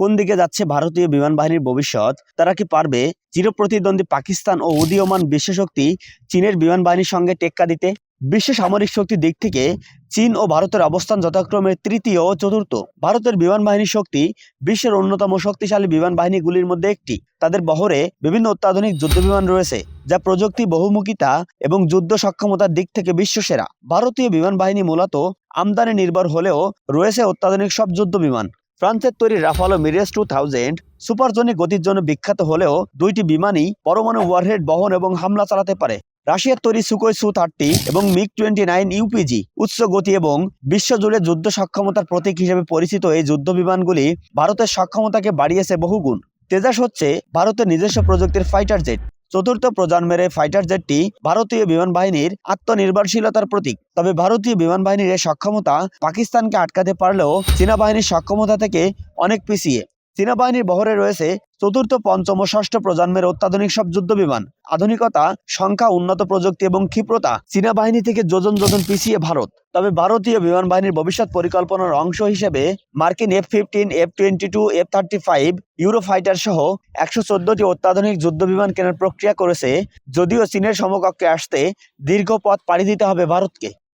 কোন দিকে যাচ্ছে ভারতীয় বিমান বাহিনীর ভবিষ্যৎ, তারা কি পারবে চিরপ্রতিদ্বন্দ্বী পাকিস্তান ও উদীয়মান বিশ্বশক্তি চীনের বিমান বাহিনীর সঙ্গে টেক্কা দিতে? বিশ্ব সামরিক শক্তির দিক থেকে চীন ও ভারতের অবস্থান যথাক্রমে তৃতীয় ও চতুর্থ। ভারতের বিমান বাহিনী শক্তি বিশ্বের অন্যতম শক্তিশালী বিমান বাহিনীগুলির মধ্যে একটি। তাদের বহরে বিভিন্ন অত্যাধুনিক যুদ্ধবিমান রয়েছে, যা প্রযুক্তি বহুমুখিতা এবং যুদ্ধ সক্ষমতার দিক থেকে বিশ্বসেরা। ভারতীয় বিমান বাহিনী মূলত আমদানি নির্ভর হলেও রয়েছে অত্যাধুনিক সব যুদ্ধ বিমান। ফ্রান্সের তৈরি রাফালো মিরেস টু থাউজেন্ড সুপারজনিক গতির জন্য বিখ্যাত হলেও দুইটি বিমানই পরমাণু ওয়ারহেড বহন এবং হামলা চালাতে পারে। রাশিয়ার তৈরি সুকোই সু থার্টি এবং মিগ টোয়েন্টি নাইন ইউপিজি উচ্চ গতি এবং বিশ্বজুড়ে যুদ্ধ সক্ষমতার প্রতীক হিসেবে পরিচিত এই যুদ্ধ বিমানগুলি ভারতের সক্ষমতাকে বাড়িয়েছে বহুগুণ। তেজাস হচ্ছে ভারতের নিজস্ব প্রযুক্তির ফাইটার জেট। চতুর্থ প্রজন্মের ফাইটার জেটটি ভারতীয় বিমান বাহিনীর আত্মনির্ভরশীলতার প্রতীক। তবে ভারতীয় বিমান বাহিনীর সক্ষমতা পাকিস্তানকে আটকাতে পারলেও চীনা বাহিনীর সক্ষমতা থেকে অনেক পিছিয়ে। চীনা বাহিনীর বহরে রয়েছে চতুর্থ, পঞ্চম ও ষষ্ঠ প্রজন্মের অত্যাধুনিক সব যুদ্ধ বিমান। আধুনিকতা, সংখ্যা, উন্নত প্রযুক্তি এবং ক্ষিপ্রতা চীনা বাহিনী থেকে যোজন যোজন পিছিয়ে ভারত। তবে ভারতীয় বিমান বাহিনীর ভবিষ্যৎ পরিকল্পনার অংশ হিসেবে মার্কিন F fifteen, F twenty two, F thirty five Eurofighter সহ একশো চোদ্দটি অত্যাধুনিক যুদ্ধ বিমান কেনার প্রক্রিয়া করেছে, যদিও চীনের সমকক্ষে আসতে দীর্ঘ পথ পাড়ি দিতে হবে ভারতকে।